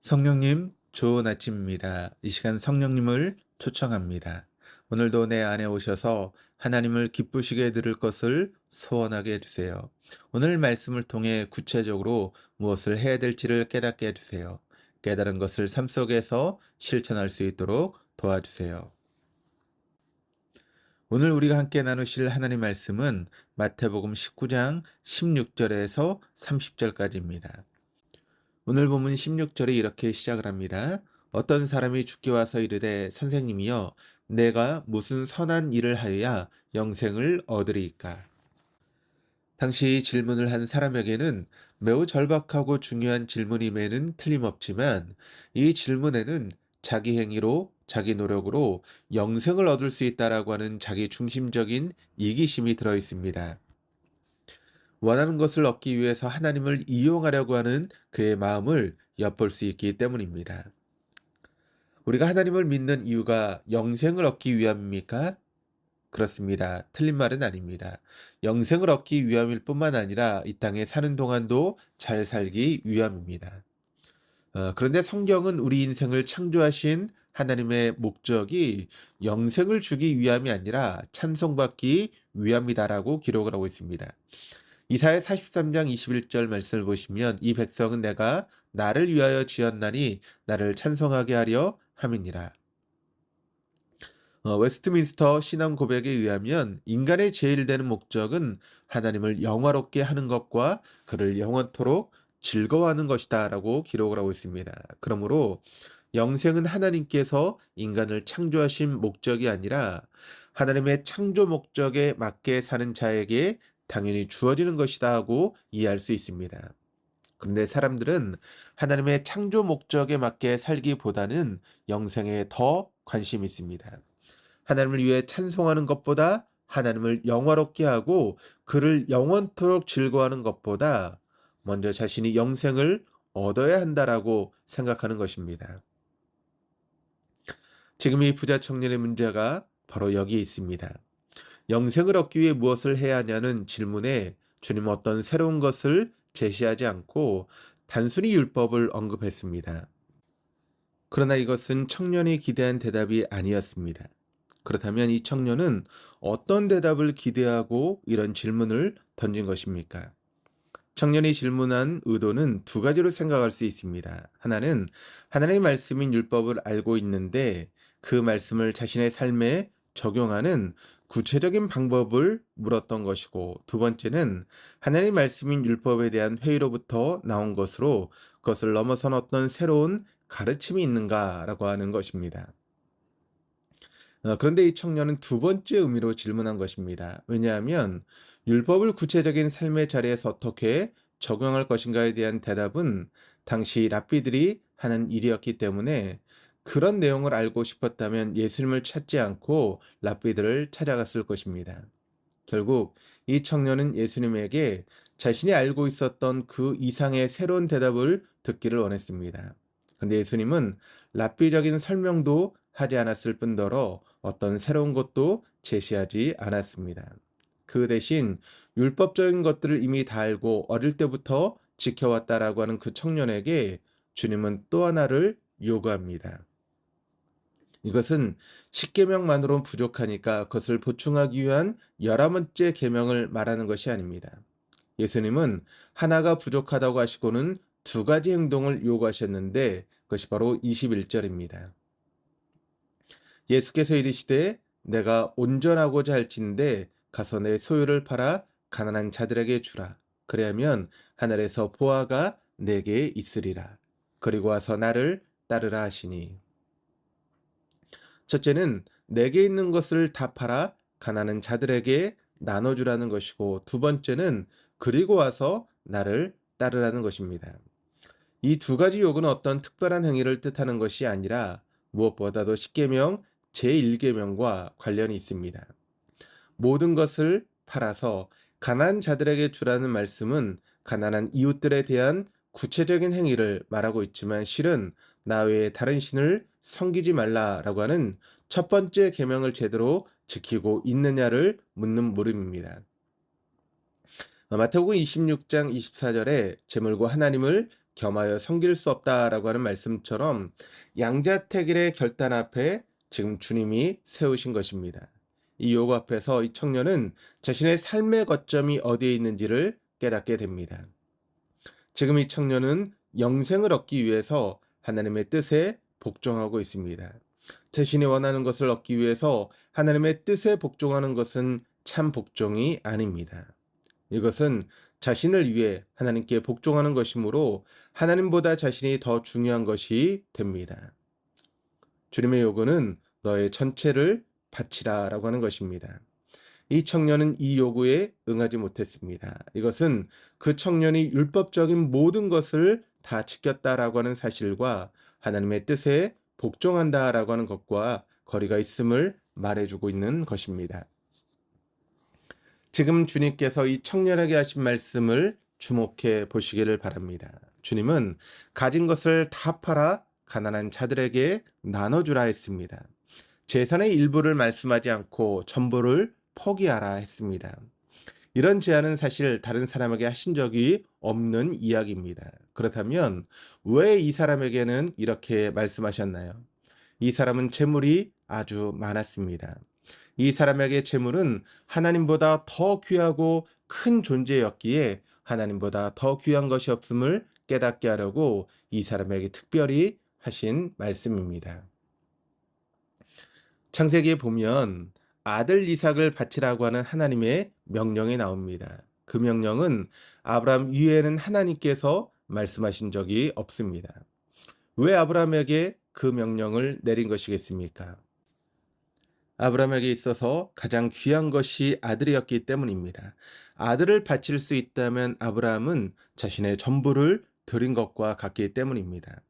성령님, 좋은 아침입니다. 이 시간 성령님을 초청합니다. 오늘도 내 안에 오셔서 하나님을 기쁘시게 들을 것을 소원하게 해주세요. 오늘 말씀을 통해 구체적으로 무엇을 해야 될지를 깨닫게 해주세요. 깨달은 것을 삶 속에서 실천할 수 있도록 도와주세요. 오늘 우리가 함께 나누실 하나님 말씀은 마태복음 19장 16절에서 30절까지입니다. 오늘 본문 16절에 이렇게 시작을 합니다. 어떤 사람이 죽게 와서 이르되 선생님이여 내가 무슨 선한 일을 하여야 영생을 얻으리이까? 당시 질문을 한 사람에게는 매우 절박하고 중요한 질문임에는 틀림없지만 이 질문에는 자기 행위로 자기 노력으로 영생을 얻을 수 있다라고 하는 자기 중심적인 이기심이 들어 있습니다. 원하는 것을 얻기 위해서 하나님을 이용하려고 하는 그의 마음을 엿볼 수 있기 때문입니다. 우리가 하나님을 믿는 이유가 영생을 얻기 위함입니까? 그렇습니다. 틀린 말은 아닙니다. 영생을 얻기 위함일 뿐만 아니라 이 땅에 사는 동안도 잘 살기 위함입니다. 어, 그런데 성경은 우리 인생을 창조하신 하나님의 목적이 영생을 주기 위함이 아니라 찬송받기 위함이다라고 기록을 하고 있습니다. 이사야 43장 21절 말씀을 보시면 이 백성은 내가 나를 위하여 지었나니 나를 찬송하게 하려 함이니라. 어, 웨스트민스터 신앙 고백에 의하면 인간의 제일 되는 목적은 하나님을 영화롭게 하는 것과 그를 영원토록 즐거워하는 것이다라고 기록을 하고 있습니다. 그러므로 영생은 하나님께서 인간을 창조하신 목적이 아니라 하나님의 창조 목적에 맞게 사는 자에게 당연히 주어지는 것이다 하고 이해할 수 있습니다. 그런데 사람들은 하나님의 창조 목적에 맞게 살기보다는 영생에 더 관심이 있습니다. 하나님을 위해 찬송하는 것보다 하나님을 영화롭게 하고 그를 영원토록 즐거워하는 것보다 먼저 자신이 영생을 얻어야 한다라고 생각하는 것입니다. 지금 이 부자 청년의 문제가 바로 여기에 있습니다. 영생을 얻기 위해 무엇을 해야 하냐는 질문에 주님은 어떤 새로운 것을 제시하지 않고 단순히 율법을 언급했습니다. 그러나 이것은 청년이 기대한 대답이 아니었습니다. 그렇다면 이 청년은 어떤 대답을 기대하고 이런 질문을 던진 것입니까? 청년이 질문한 의도는 두 가지로 생각할 수 있습니다. 하나는 하나님의 말씀인 율법을 알고 있는데 그 말씀을 자신의 삶에 적용하는 구체적인 방법을 물었던 것이고 두 번째는 하나님의 말씀인 율법에 대한 회의로부터 나온 것으로 그것을 넘어선 어떤 새로운 가르침이 있는가라고 하는 것입니다. 어, 그런데 이 청년은 두 번째 의미로 질문한 것입니다. 왜냐하면 율법을 구체적인 삶의 자리에서 어떻게 적용할 것인가에 대한 대답은 당시 랍비들이 하는 일이었기 때문에 그런 내용을 알고 싶었다면 예수님을 찾지 않고 랍비들을 찾아갔을 것입니다. 결국 이 청년은 예수님에게 자신이 알고 있었던 그 이상의 새로운 대답을 듣기를 원했습니다. 그런데 예수님은 랍비적인 설명도 하지 않았을 뿐더러 어떤 새로운 것도 제시하지 않았습니다. 그 대신 율법적인 것들을 이미 다 알고 어릴 때부터 지켜왔다라고 하는 그 청년에게 주님은 또 하나를 요구합니다. 이것은 10계명만으로는 부족하니까 그것을 보충하기 위한 열아번째 계명을 말하는 것이 아닙니다. 예수님은 하나가 부족하다고 하시고는 두 가지 행동을 요구하셨는데 그것이 바로 21절입니다. 예수께서 이르시되 내가 온전하고자 할진대 가서 내 소유를 팔아 가난한 자들에게 주라. 그래야면 하늘에서 보아가 내게 있으리라. 그리고 와서 나를 따르라 하시니. 첫째는 내게 있는 것을 다 팔아 가난한 자들에게 나눠주라는 것이고 두 번째는 그리고 와서 나를 따르라는 것입니다. 이 두 가지 요구는 어떤 특별한 행위를 뜻하는 것이 아니라 무엇보다도 십계명 제1계명과 관련이 있습니다. 모든 것을 팔아서 가난한 자들에게 주라는 말씀은 가난한 이웃들에 대한 구체적인 행위를 말하고 있지만 실은 나 외에 다른 신을 섬기지 말라라고 하는 첫 번째 계명을 제대로 지키고 있느냐를 묻는 물음입니다. 마태복음 26장 24절에 재물과 하나님을 겸하여 섬길 수 없다라고 하는 말씀처럼 양자택일의 결단 앞에 지금 주님이 세우신 것입니다. 이 요구 앞에서 이 청년은 자신의 삶의 거점이 어디에 있는지를 깨닫게 됩니다. 지금 이 청년은 영생을 얻기 위해서 하나님의 뜻에 복종하고 있습니다. 자신이 원하는 것을 얻기 위해서 하나님의 뜻에 복종하는 것은 참 복종이 아닙니다. 이것은 자신을 위해 하나님께 복종하는 것이므로 하나님보다 자신이 더 중요한 것이 됩니다. 주님의 요구는 너의 전체를 바치라 라고 하는 것입니다. 이 청년은 이 요구에 응하지 못했습니다. 이것은 그 청년이 율법적인 모든 것을 다 지켰다라고 하는 사실과 하나님의 뜻에 복종한다라고 하는 것과 거리가 있음을 말해주고 있는 것입니다. 지금 주님께서 이 청년에게 하신 말씀을 주목해 보시기를 바랍니다. 주님은 가진 것을 다 팔아 가난한 자들에게 나눠주라 했습니다. 재산의 일부를 말씀하지 않고 전부를 포기하라 했습니다. 이런 제안은 사실 다른 사람에게 하신 적이 없는 이야기입니다. 그렇다면 왜 이 사람에게는 이렇게 말씀하셨나요? 이 사람은 재물이 아주 많았습니다. 이 사람에게 재물은 하나님보다 더 귀하고 큰 존재였기에 하나님보다 더 귀한 것이 없음을 깨닫게 하려고 이 사람에게 특별히 하신 말씀입니다. 창세기에 보면 아들 이삭을 바치라고 하는 하나님의 명령이 나옵니다. 그 명령은 아브라함 위에는 하나님께서 말씀하신 적이 없습니다. 왜 아브라함에게 그 명령을 내린 것이겠습니까? 아브라함에게 있어서 가장 귀한 것이 아들이었기 때문입니다. 아들을 바칠 수 있다면 아브라함은 자신의 전부를 드린 것과 같기 때문입니다.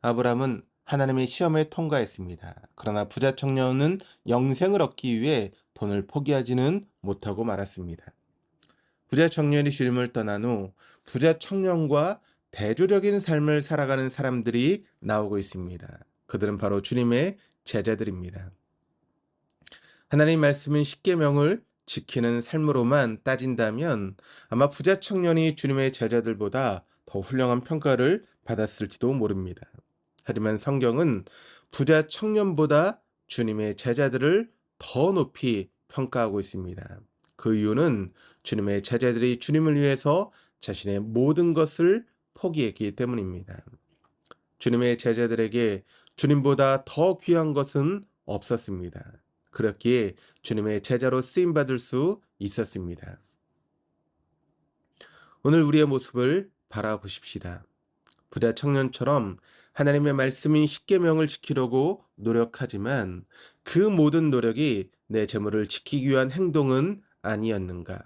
아브라함은 하나님의 시험에 통과했습니다. 그러나 부자 청년은 영생을 얻기 위해 돈을 포기하지는 못하고 말았습니다. 부자 청년이 주님을 떠난 후 부자 청년과 대조적인 삶을 살아가는 사람들이 나오고 있습니다. 그들은 바로 주님의 제자들입니다. 하나님 말씀인 십계명을 지키는 삶으로만 따진다면 아마 부자 청년이 주님의 제자들보다 더 훌륭한 평가를 받았을지도 모릅니다. 하지만 성경은 부자 청년보다 주님의 제자들을 더 높이 평가하고 있습니다. 그 이유는 주님의 제자들이 주님을 위해서 자신의 모든 것을 포기했기 때문입니다. 주님의 제자들에게 주님보다 더 귀한 것은 없었습니다. 그렇기에 주님의 제자로 쓰임 받을 수 있었습니다. 오늘 우리의 모습을 바라보십시다. 부자 청년처럼 하나님의 말씀인 십계명을 지키려고 노력하지만 그 모든 노력이 내 재물을 지키기 위한 행동은 아니었는가?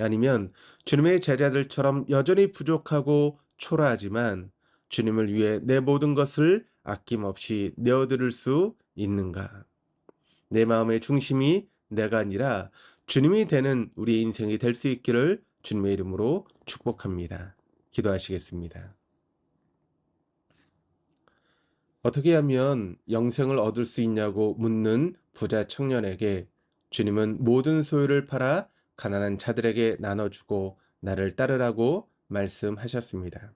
아니면 주님의 제자들처럼 여전히 부족하고 초라하지만 주님을 위해 내 모든 것을 아낌없이 내어드릴 수 있는가? 내 마음의 중심이 내가 아니라 주님이 되는 우리 인생이 될 수 있기를 주님의 이름으로 축복합니다. 기도하시겠습니다. 어떻게 하면 영생을 얻을 수 있냐고 묻는 부자 청년에게 주님은 모든 소유를 팔아 가난한 자들에게 나눠주고 나를 따르라고 말씀하셨습니다.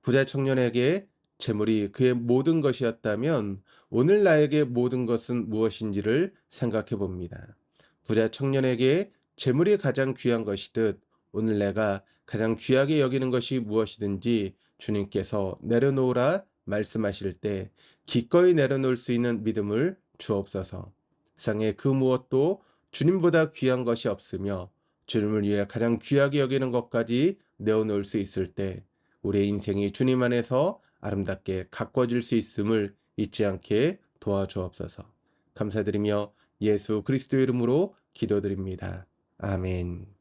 부자 청년에게 재물이 그의 모든 것이었다면 오늘 나에게 모든 것은 무엇인지를 생각해 봅니다. 부자 청년에게 재물이 가장 귀한 것이듯 오늘 내가 가장 귀하게 여기는 것이 무엇이든지 주님께서 내려놓으라 말씀하실 때 기꺼이 내려놓을 수 있는 믿음을 주옵소서. 세상에 그 무엇도 주님보다 귀한 것이 없으며 주님을 위해 가장 귀하게 여기는 것까지 내어놓을 수 있을 때 우리의 인생이 주님 안에서 아름답게 가꿔질 수 있음을 잊지 않게 도와주옵소서. 감사드리며 예수 그리스도 이름으로 기도드립니다. 아멘.